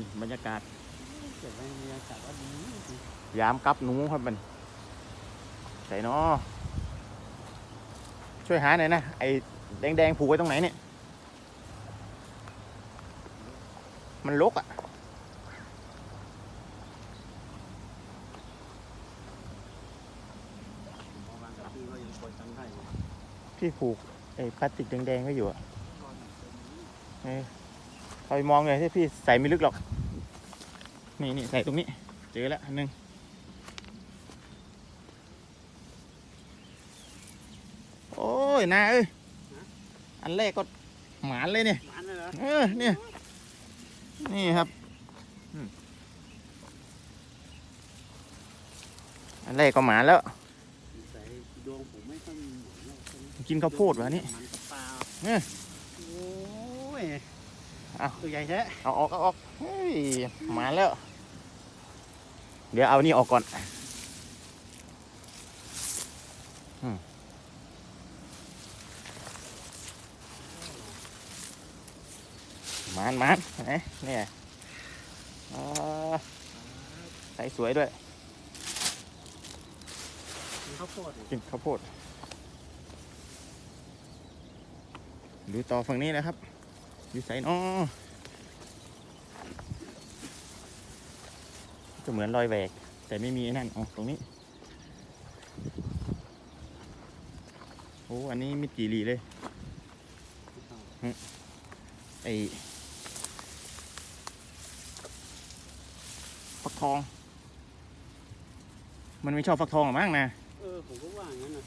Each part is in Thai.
นี่บรรยากาศเกิดบรรยากาศว่าดียามกลับหนูครับมันใส่เนาะช่วยหาหน่อยนะ ไอ้แดงๆผูกไว้ตรงไหนเนี่ย มันลกอะบางทีก็ยังคอยจำได้อยู่ที่ผูกไอ้พลาสติกแดงๆไว้อยู่อะ เออเอาไปมองเลยที่พี่ใส่ไม่ลึกหรอก นี่นี่ใส่ตรงนี้ เจอแล้วอันหนึงโอ้ยนาเอ้ยอันแรกก็หมานเลยเนี่ยมันเลยเหรอเออเนี่ยนี่ครับอืมอันแรกก็หมานแล้วใส่ดวงผมไม่ค่อยมีหมอนแล้วใช่ไหมกินข้าวโพดวะนี่มันกับปลาเนี่ยโอ้ย เอาตัวใหญ่แท้เอาออกเอาออกเฮ้ยหมานแล้ว เดี๋ยวเอานี่ออกก่อนอืมหมานหมานไหนเนี่ยอ่าใส่สวยด้วยมีข้าวโพดอยู่กินข้าวโพดดูต่อฝั่งนี้นะครับ อยู่ใส่นอจะเหมือนรอยแหวก แต่ไม่มีไอ้นั่นอ๋อตรงนี้ โอ้ อันนี้มิดจีรีเลยไอ้ฟักทอง มันไม่ชอบฟักทองหรอมั้งนะ เออ ผมก็ว่าอย่างนั้นนะ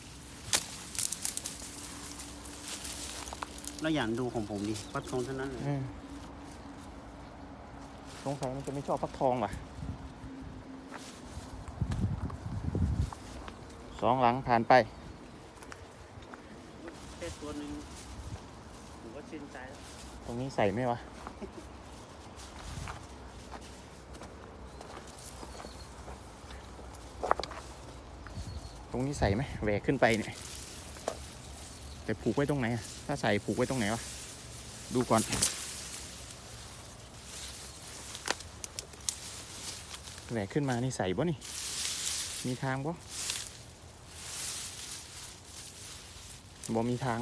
แล้วอย่างดูของผมดิปัดทองเท่านั้นเลยอืมสงสัยมันจะไม่ชอบฟักทองว่ะสองหลังผ่านไปแค่ตัวหนึ่งผมก็ชื่นใจแล้วตรงนี้ใส่ไหมวะ ตรงนี้ใส่ไหมแหวกขึ้นไปเนี่ย แต่ผูกไว้ตรงไหนอะถ้าใส่ผูกไว้ตรงไหนวะ ดูก่อน แหวกขึ้นมานี่ใส่บ่นี่ มีทางบ่บ่มีทาง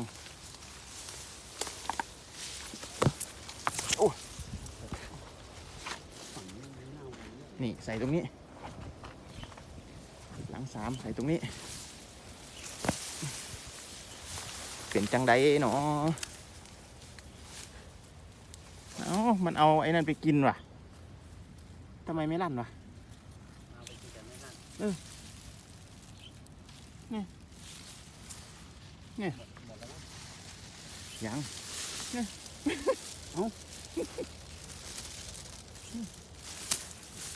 ฝั่งนี้นี่ใส่ตรงนี้ หลังสามใส่ตรงนี้ เป็นจังไดเนาะเอ้ามันเอาไอ้นั่นไปกินว่ะทำไมไม่ลั่นวะเอาไปกินแต่ไม่ทันเออเนี่ยเนี่ยหมดหมดแล้วมั้งยัง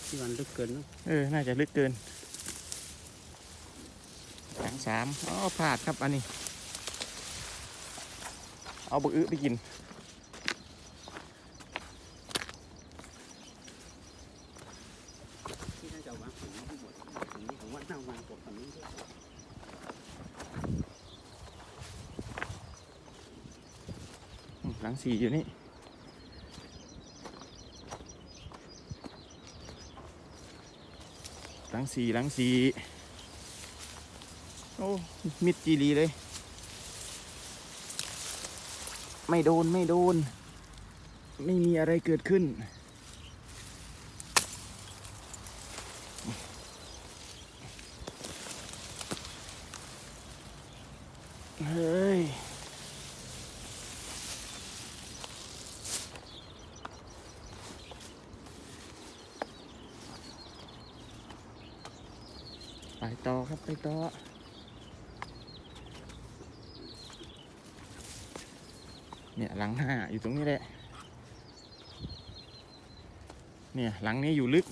ที่มันลึกเกินเนอะเออ น่าจะลึกเกินหลังสามอ๋อพลาดครับอันนี้ เอาบึกอึไปกินที่น่าจะอาวางฝั่งนี้ที่หมดฝั่งนี้างกว่าฝั่งนี้ด้วยอืมหลังสี่อยู่นี่หลังสี่หลังสี่โอ้มิดจีรีเลย ไม่โดนไม่โดน ไม่มีอะไรเกิดขึ้น เฮ้ยไปต่อครับ ไปต่อ เนี่ยหลังห้าอยู่ตรงนี้แหละ เนี่ยหลังนี้อยู่ลึก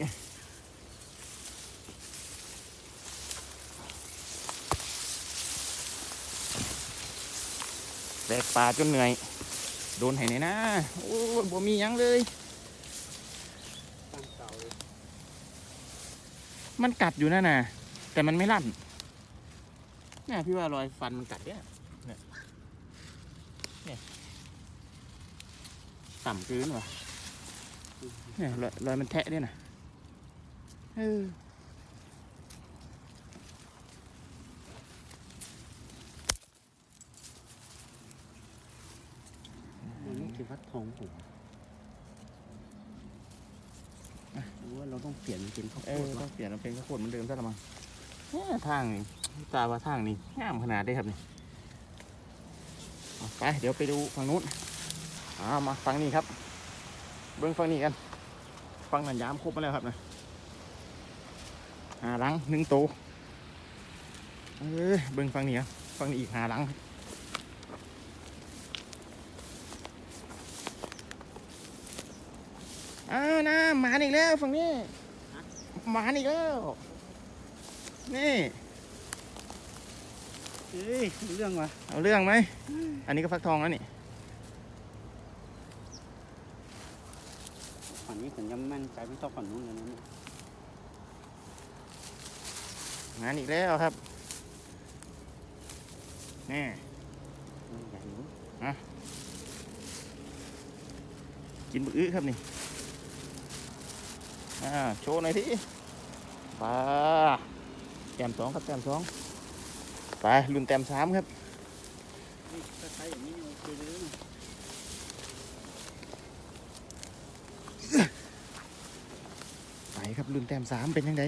แบกปลาจนเหนื่อย โดนไห้ไหนนะโอ้บ่มียังเลย มันกัดอยู่นั่นน่ะ แต่มันไม่ลั่นเนี่ยพี่ว่ารอยฟันมันกัดเนี่ยเนี่ยเนี่ย ต่ำเกินว่ะเนี่ยรอยรอยมันแทะด้วยนะเอออันนี้คือพัดทองผมหรือว่าเราต้องเปลี่ยนเป็นข้าวเอโพอดต้วะองเปลี่ยนมาเป็นข้าวโพดเหมือนเดิมซะละมั้งเนี่ยทางนี่ตาว่าทางนี่งามขนาดได้ครับนี่เอาไปเดี๋ยวไปดูฝั่งนู้น อ่ามาฝั่งนี้ครับ เบิ้งฝั่งนี้กันฝั่งนั้นยามครบมาแล้วครับนะหาหลังหนึ่งตัวเออเบิ้งฝั่งนี้ครับฝั่งนี้อีกหาหลังครับอ้าวนะหมาอีกแล้วฝั่งนี้หมาอีกแล้ว นี่เอ้ยเรื่องวะเอาเรื่องไหม อันนี้ก็ฟักทองแล้วนี่ ฝั่งนี้ผมยังมั่นใจไม่ชอบฝั่งนู้นเลยนะเนี่ยงานอีกแล้วครับนี่เออใหญ่อยู่กินบุอื้อครับนี่อ่าโชว์หน่อยทีปลาแต้มสองครับแต้มสองไปรุ่นแต้มสามครับนี่ถ้าใช้อย่างนี้โอเคเลยนะ ไป ครับรุ่นแต้มสามเป็นยังไง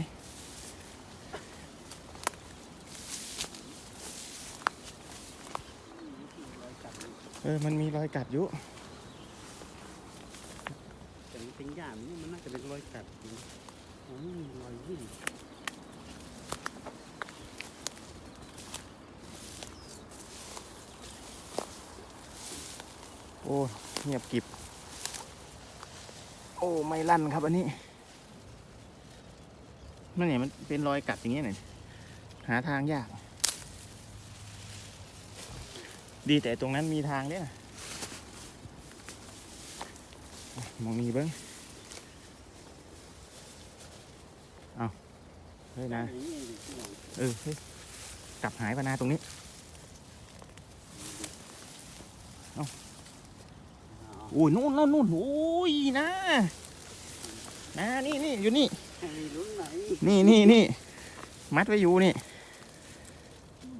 รอยกัดเลยเออ มันมีรอยกัดอยู่แต่มันเป็นหญ้ามันมันน่าจะเป็นรอยกัดอยู่อ๋อนี่มีรอยวิ่งโอ้ เงียบกริบ โอ้ ไม่ลั่นครับอันนี้ มันเนี่ยมันเป็นรอยกัดอย่างเงี้ยหน่อยหาทางยาก ดีแต่ตรงนั้นมีทางเนี่ยมองนี่เบิ้งเอาเฮ้ยนะเออเฮ้ยกลับหายปนาตรงนี้เอาโอ้ยนู่นแล้วนู่นโอ้ยนะนะนี่นี่อยู่นี่ ไอ้รุ่นไหนนี่นี่นี่มัดไว้อยู่นี่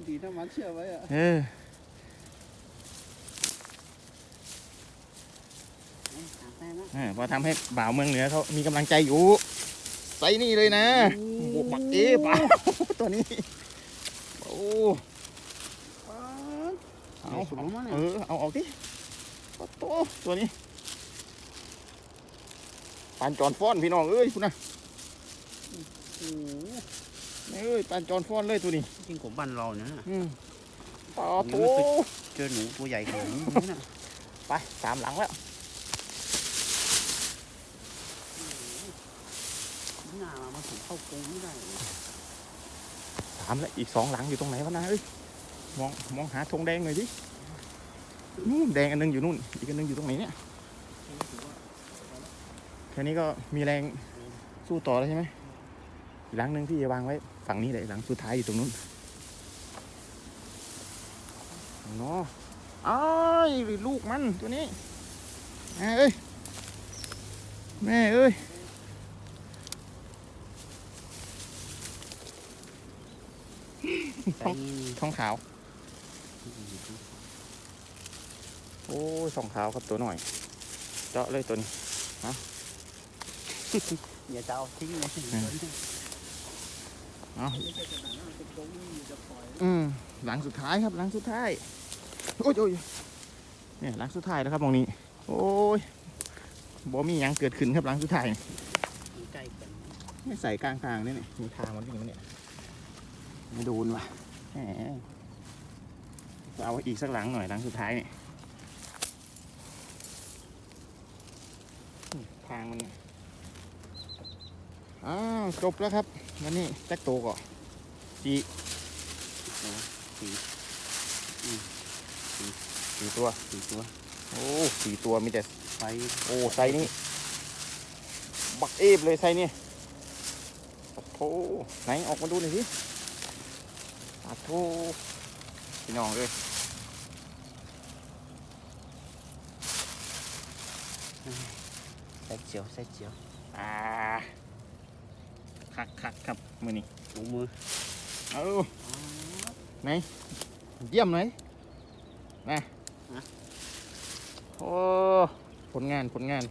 ดีถ้ามันเชื่อไว้อะเออเอ้ยหาได้นะเออพอทำให้บ่าวเมืองเหนือเขามีกำลังใจอยู่ใส่นี่เลยนะบวกบักเอ๊ะป่าตัวนี้โอ้เอาสูงมากเอเนี่ยอเอาออกดิโอ้โตตัวนี้ปานจอนฟ้อนพี่น้องเอ้ยคุณนะ โอ้โหเอ้ยปานจอนฟ้อนเลยตัวนี้จริงผมบันเราเนี่ยนะอืมปลาโตเจอหนูตัวใหญ่ขนาดนี้นะไปสามหลังแล้วหน้ามาถึงเข้ากรงไม่ได้เลยสามแล้วอีกสองหลังอยู่ตรงไหนวะนะเอ้ยมองมองหาธงแดงหน่อยดินู่นแดงอันหนึงอยู่นู่น อีกอันหนึงอยู่ตรงไหนเนี่ยแค่นี้ก็มีแรงสู้ต่อแล้วใช่ไหม อีกหลังหนึ่งพี่จะวางไว้ฝั่งนี้เลยหลังสุดท้ายอยู่ตรงนู้นเนาะอ้ายลูกมันตัวนี้แม่เอ้ยแม่เอ้ยแต่นี่ท้องขาว โอ้ยสองขาวครับตัวหน่อย เจาะเลยตัวนี้อย่าจะเอาทิ้งเลย เอาไม่ใช่ขนาดนั้นเป็นกรงนี่จะปล่อยอืมหลังสุดท้ายครับหลังสุดท้าย โอ้ยโอ้ยเนี่ยหลังสุดท้ายแล้วครับตรงนี้ โอ้ยบ่มีหยังเกิดขึ้นครับหลังสุดท้ายใกล้กันไม่ใส่กลางทางนี่นี่มีทางมันนี่มันเนี่ยไม่โดนว่ะแหมเอาอีกสักหลังหน่อยหลังสุดท้ายนี่นี่ทางมันเนี่ย อ้าวจบแล้วครับวันนี้แจ็คโตก่อนสี่สี่สี่ตัวสี่ตัว โอ้สี่ตัวมีแต่ไฟโอ้ไซส์นี้บักเอฟเลยไซส์นี้ปะโถไหนออกมาดูหน่อยสิปะโถพี่น้องเลยแส่เจียวใส่เจียวอ่า คักคักครับมือนี้ลงมือเอาไหนเยี่ยมเลยนะโอ้ผลงานผลงาน